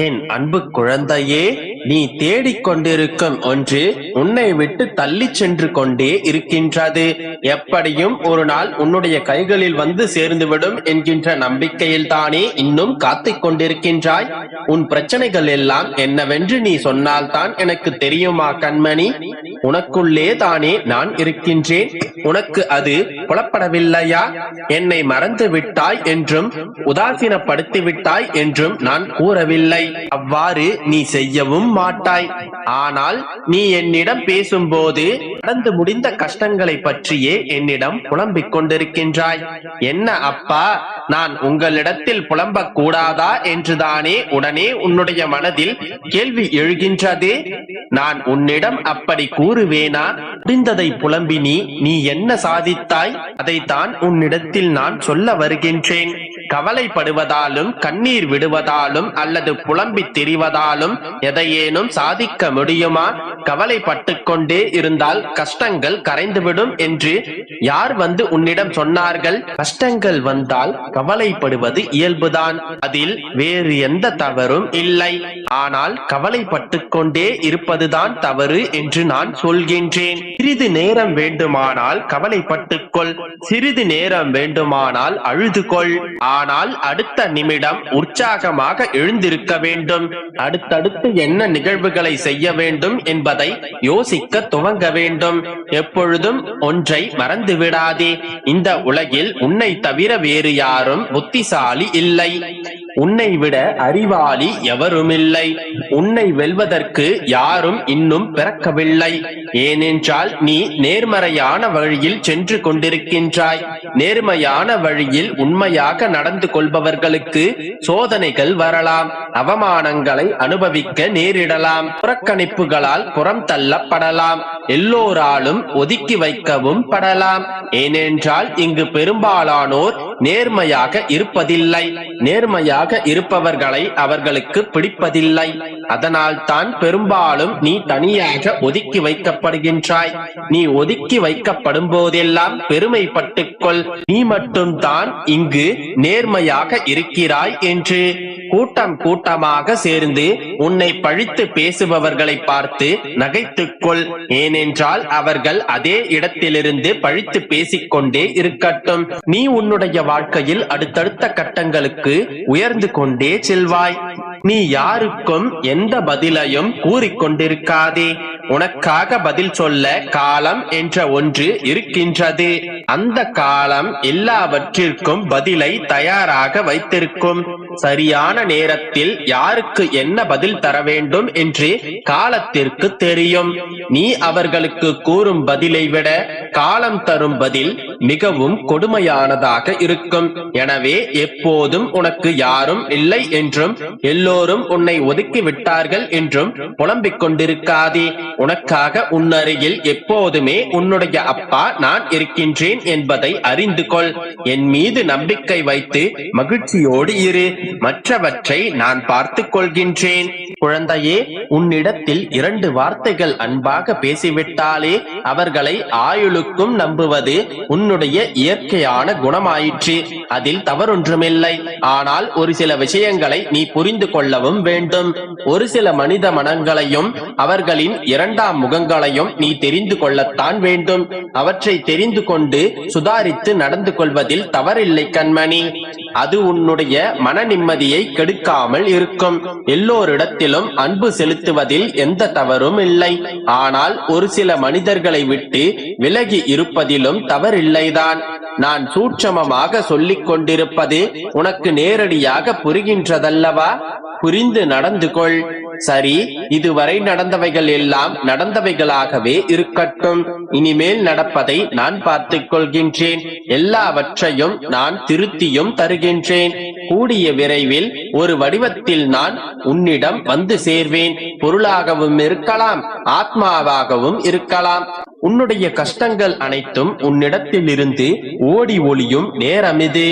என் அன்பு குழந்தையே நீ தேடிக்கொண்டிருக்கும் ஒன்று உன்னை விட்டு தள்ளிச் சென்று கொண்டே இருக்கின்றது. எப்படியும் ஒரு நாள் உன்னுடைய கைகளில் வந்து சேர்ந்துவிடும் என்கின்ற நம்பிக்கையில் தானே இன்னும் காத்துக் கொண்டிருக்கின்றாய். உன் பிரச்சனைகள் எல்லாம் என்னவென்று நீ சொன்னால்தான் எனக்கு தெரியுமா கண்மணி? உனக்குள்ளே தானே நான் இருக்கின்றேன். உனக்கு அது புலப்படவில்லையா? என்னை மறந்து விட்டாய் என்றும் உதாசீனப்படுத்தி விட்டாய் என்றும் நான் கூறவில்லை. அவ்வாறு நீ செய்யவும் மாட்டாய். ஆனால் நீ என்னிடம் பேசும்போது நடந்து முடிந்த கஷ்டங்களை பற்றியே என்னிடம் புலம்பிக் கொண்டிருக்கின்றாய். என்ன அப்பா நான் உங்களிடத்தில் புலம்பக் கூடாதா என்றுதானே உடனே உன்னுடைய மனதில் கேள்வி எழுகின்றது? நான் உன்னிடம் அப்படி கூறுவேனா? முடிந்ததை புலம்பி நீ நீ என்ன சாதித்தாய்? அதைத்தான் உன்னிடத்தில் நான் சொல்ல வருகின்றேன். கவலைப்படுவதாலும் கண்ணீர் விடுவதாலும் அல்லது புலம்பி திரிவதாலும் எதையேனும் சாதிக்க முடியுமா? கவலைப்பட்டு கொண்டே இருந்தால் கஷ்டங்கள் கரைந்துவிடும் என்று யார் வந்து உன்னிடம் சொன்னார்கள்? கஷ்டங்கள் வந்தால் கவலைப்படுவது இயல்புதான். அதில் வேறு எந்த தவறும் இல்லை. ஆனால் கவலைப்பட்டு கொண்டே இருப்பதுதான் தவறு என்று நான் சொல்கின்றேன். சிறிது நேரம் வேண்டுமானால் கவலைப்பட்டுக்கொள். சிறிது நேரம் வேண்டுமானால் அழுதுகொள். ஆனால் அடுத்த நிமிடம் உற்சாகமாக எழுந்திருக்க வேண்டும். அடுத்தடுத்து என்ன நிகழ்வுகளை செய்ய வேண்டும் என்பதை யோசிக்க துவங்க வேண்டும். எப்பொழுதும் ஒன்றை மறந்து விடாதே. இந்த உலகில் உன்னை தவிர வேறு யாரும் புத்திசாலி இல்லை. உன்னை விட அறிவாளி எவருமில்லை. உன்னை வெல்வதற்கு யாரும் இன்னும் பிறக்கவில்லை. ஏனென்றால் நீ நேர்மறையான வழியில் சென்று கொண்டிருக்கின்றாய். நேர்மையான வழியில் உண்மையாக நடந்து கொள்பவர்களுக்கு சோதனைகள் வரலாம். அவமானங்களை அனுபவிக்க நேரிடலாம். புறக்கணிப்புகளால் புறம் தள்ளப்படலாம். எல்லோராலும் ஒதுக்கி வைக்கவும் படலாம். ஏனென்றால் இங்கு பெரும்பாலானோர் நேர்மையாக இருப்பதில்லை. நேர்மையாக இருப்பவர்களை அவர்களுக்கு பிடிப்பதில்லை. அதனால் தான் பெரும்பாலும் நீ தனியாக ஒதுக்கி வைக்கப்படுகின்றாய். நீ ஒதுக்கி வைக்கப்படும் போதெல்லாம் பெருமைப்பட்டுக்கொள் நீ மட்டும்தான் இங்கு நேர்மையாக இருக்கிறாய் என்று கூட்டம் கூட்டமாக சேர்ந்து உன்னை பழித்து பேசுபவர்களை பார்த்து நகைத்துக்கொள். ஏனென்றால் அவர்கள் அதே இடத்திலிருந்து பழித்து பேசிக்கொண்டே இருக்கட்டும். நீ உன்னுடைய வாழ்க்கையில் அடுத்தடுத்த கட்டங்களுக்கு உயர்ந்து கொண்டே செல்வாய். நீ யாருக்கும் எந்த பதிலையும் கூறிக்கொண்டிருக்காதே. உனக்காக பதில் சொல்ல காலம் என்ற ஒன்று இருக்கின்றது. அந்த காலம் எல்லாவற்றிற்கும் பதிலை தயாராக வைத்திருக்கும். சரியான நேரத்தில் யாருக்கு என்ன பதில் தர வேண்டும் என்று காலத்திற்கு தெரியும். நீ அவர்களுக்கு கூறும் பதிலை விட காலம் தரும் பதில் மிகவும் கொடுமையானதாக இருக்கும். எனவே எப்போதும் உனக்கு யாரும் இல்லை என்றும் எல்லோரும் உன்னை ஒதுக்கி விட்டார்கள் என்றும் புலம்பிக் கொண்டிருக்காதே. உனக்காக உன்னருகில் எப்போதுமே உன்னுடைய அப்பா நான் இருக்கின்றேன் என்பதை அறிந்து கொள். என் மீது நம்பிக்கை வைத்து மகிழ்ச்சியோடு இரு. மற்றவற்றை நான் பார்த்து கொள்கின்றேன் குழந்தையே உன்னிடத்தில் இரண்டு வார்த்தைகள் அன்பாக பேசிவிட்டாலே அவர்களை ஆயுளுக்கும் நம்புவது உன்னுடைய இயற்கையான குணமாயிற்று. அதில் தவறொன்றுமில்லை. ஆனால் ஒரு சில விஷயங்களை நீ புரிந்து கொள்ளவும் வேண்டும். ஒரு சில மனித மனங்களையும் அவர்களின் இரண்டாம் முகங்களையும் நீ தெரிந்து கொள்ளத்தான் வேண்டும். அவற்றை தெரிந்து கொண்டு சுதாரித்து நடந்து கொள்வதில் தவறில்லை கண்மணி. அது உன்னுடைய மன நிம்மதியை கெடுக்காமல் இருக்கும். எல்லோரிடத்திலும் அன்பு செலுத்துவதில் எந்த தவறும் இல்லை. ஆனால் ஒரு சில மனிதர்களை விட்டு விலகி இருப்பதிலும் தவறில்லைதான். நான் சூட்சமமாக சொல்லிக் கொண்டிருப்பது உனக்கு நேரடியாக புரிகின்றதல்லவா? புரிந்து நடந்து கொள் சரி இதுவரை நடந்தவைகள் எல்லாம் நடந்தவைகளாகவே இருக்கட்டும். இனிமேல் நடப்பதை நான் பார்த்துக் கொள்கின்றேன். எல்லாவற்றையும் நான் திருத்தியும் தருகின்றேன். கூடிய விரைவில் ஒரு வடிவத்தில் நான் உன்னிடம் வந்து சேர்வேன். பொருளாகவும் இருக்கலாம் ஆத்மாவாகவும் இருக்கலாம். உன்னுடைய கஷ்டங்கள் அனைத்தும் உன்னிடத்தில் இருந்து ஓடி ஒளியும் நேரம் இது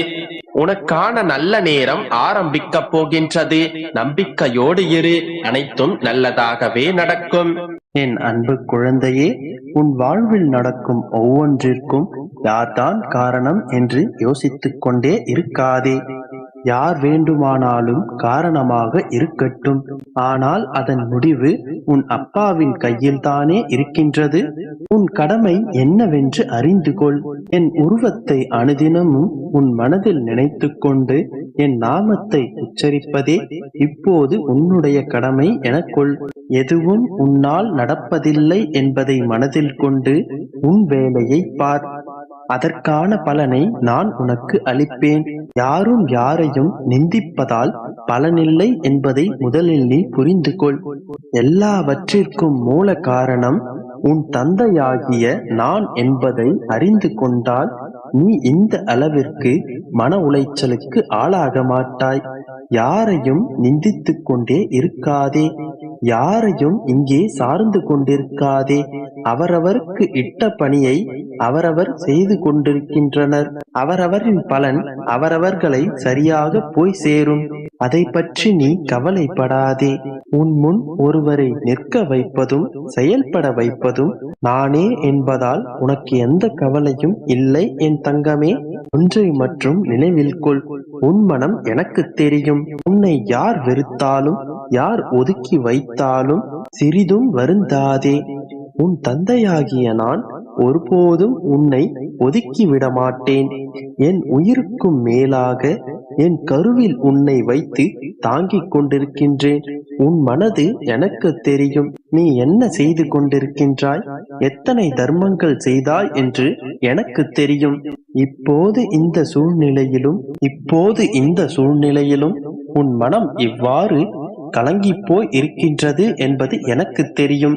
உனக்கான நல்ல நேரம் ஆரம்பிக்கப் போகின்றது. நம்பிக்கையோடு இரு. அனைத்தும் நல்லதாகவே நடக்கும். என் அன்பு குழந்தையே உன் வாழ்வில் நடக்கும் ஒவ்வொன்றிற்கும் யார்தான் காரணம் என்று யோசித்துக் கொண்டே இருக்காதே. யார் வேண்டுமானாலும் காரணமாக இருக்கட்டும். ஆனால் அதன் முடிவு உன் அப்பாவின் கையில்தானே இருக்கின்றது. உன் கடமை என்னவென்று அறிந்து கொள் என் உருவத்தை அனுதினமும் உன் மனதில் நினைத்து கொண்டு என் நாமத்தை உச்சரிப்பதே இப்போது உன்னுடைய கடமை எனக்குள். எதுவும் உன்னால் நடப்பதில்லை என்பதை மனதில் கொண்டு உன் வேலையை பார். அதற்கான பலனை நான் உனக்கு அளிப்பேன். யாரும் யாரையும் நிந்திப்பதால் பலனில்லை என்பதை முதலில் நீ புரிந்து கொள் எல்லாவற்றிற்கும் மூல காரணம் உன் தந்தையாகிய நான் என்பதை அறிந்து கொண்டால் நீ இந்த அளவிற்கு மன உளைச்சலுக்கு ஆளாக மாட்டாய். யாரையும் நிந்தித்துக் கொண்டே இருக்காதே. யாரையும் இங்கே சார்ந்து கொண்டிருக்காதே. அவரவருக்கு இட்ட பணியை அவரவர் செய்து கொண்டிருக்கின்றனர். அவரவரின் பலன் அவரவர்களை சரியாக போய் சேரும். அதை பற்றி நீ கவலைப்படாதே. உன் முன் ஒருவரை நிற்க வைப்பதும் செயல்பட வைப்பதும் நானே என்பதால் உனக்கு எந்த கவலையும் இல்லை என் தங்கமே. ஒன்றை மற்றும் நினைவில் கொள். உன் மனம் எனக்கு தெரியும். உன்னை யார் வெறுத்தாலும் யார் ஒதுக்கி வைத்தாலும் சிறிதும் வருந்தாதே. உன் தந்தையாகிய நான் ஒருபோதும் உன்னை ஒதுக்கி விட மாட்டேன் என் உயிருக்கும் மேலாக என் கருவில் உன்னை வைத்து தாங்கிக் கொண்டிருக்கின்றேன். உன் மனது எனக்கு தெரியும். நீ என்ன செய்து கொண்டிருக்கின்றாய்? எத்தனை தர்மங்கள் செய்தாய் என்று எனக்கு தெரியும். இப்போது இந்த சூழ்நிலையிலும் இப்போது இந்த சூழ்நிலையிலும் உன் மனம் இவ்வாறு கலங்கிப்போய் இருக்கின்றது என்பது எனக்கு தெரியும்.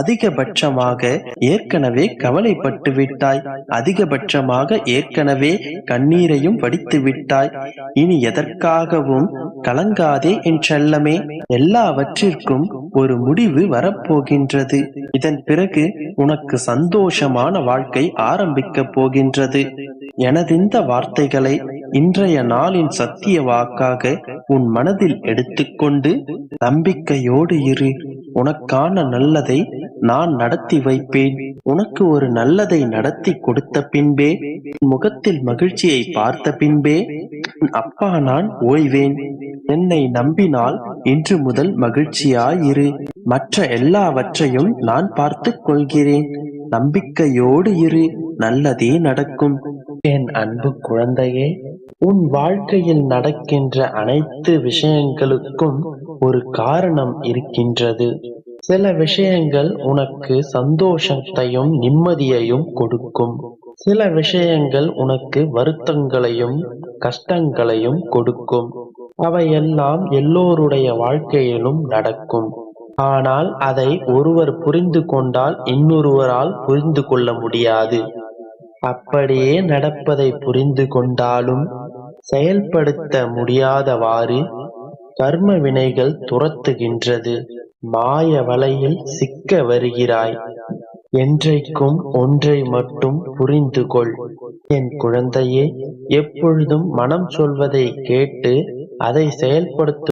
அதிகபட்சமாக ஏற்கனவே கவலைப்பட்டு விட்டாய் அதிகபட்சமாக ஏற்கனவே கண்ணீரையும் வடித்து விட்டாய் இனி எதற்காகவும் கலங்காதே என் செல்லமே. எல்லாவற்றிற்கும் ஒரு முடிவு வரப்போகின்றது. இதன் பிறகு உனக்கு சந்தோஷமான வாழ்க்கை ஆரம்பிக்கப் போகின்றது. எனதிந்த வார்த்தைகளை இன்றைய நாளின் சத்திய வாக்காக உன் மனதில் எடுத்துக்கொண்டு நம்பிக்கையோடு இரு. உனக்கான நல்லதை நான் நடத்தி வைப்பேன். உனக்கு ஒரு நல்லதை நடத்தி கொடுத்த பின்பே உன் முகத்தில் மகிழ்ச்சியை பார்த்த பின்பே அப்பா நான் ஓய்வேன். என்னை நம்பினால் இன்று முதல் மகிழ்ச்சியாயிரு மற்ற எல்லாவற்றையும் நான் பார்த்து கொள்கிறேன். நம்பிக்கையோடு இரு. நல்லதே நடக்கும். என் அன்பு குழந்தையே உன் வாழ்க்கையில் நடக்கின்ற அனைத்து விஷயங்களுக்கும் ஒரு காரணம் இருக்கின்றது. சில விஷயங்கள் உனக்கு சந்தோஷத்தையும் நிம்மதியையும் கொடுக்கும். சில விஷயங்கள் உனக்கு வருத்தங்களையும் கஷ்டங்களையும் கொடுக்கும். அவையெல்லாம் எல்லோருடைய வாழ்க்கையிலும் நடக்கும். ஆனால் அதை ஒருவர் புரிந்து கொண்டால் இன்னொருவரால் புரிந்து கொள்ள முடியாது. அப்படியே நடப்பதை புரிந்து கொண்டாலும் செயல்படுத்த முடியாதவாறு கர்ம வினைகள் துரத்துகின்றது. மாய வலையில் சிக்க வருகிறாய். என்றைக்கும் ஒன்றை மட்டும் புரிந்து கொள். என் குழந்தையே எப்பொழுதும் மனம் சொல்வதை கேட்டு அதை செயல்படுத்த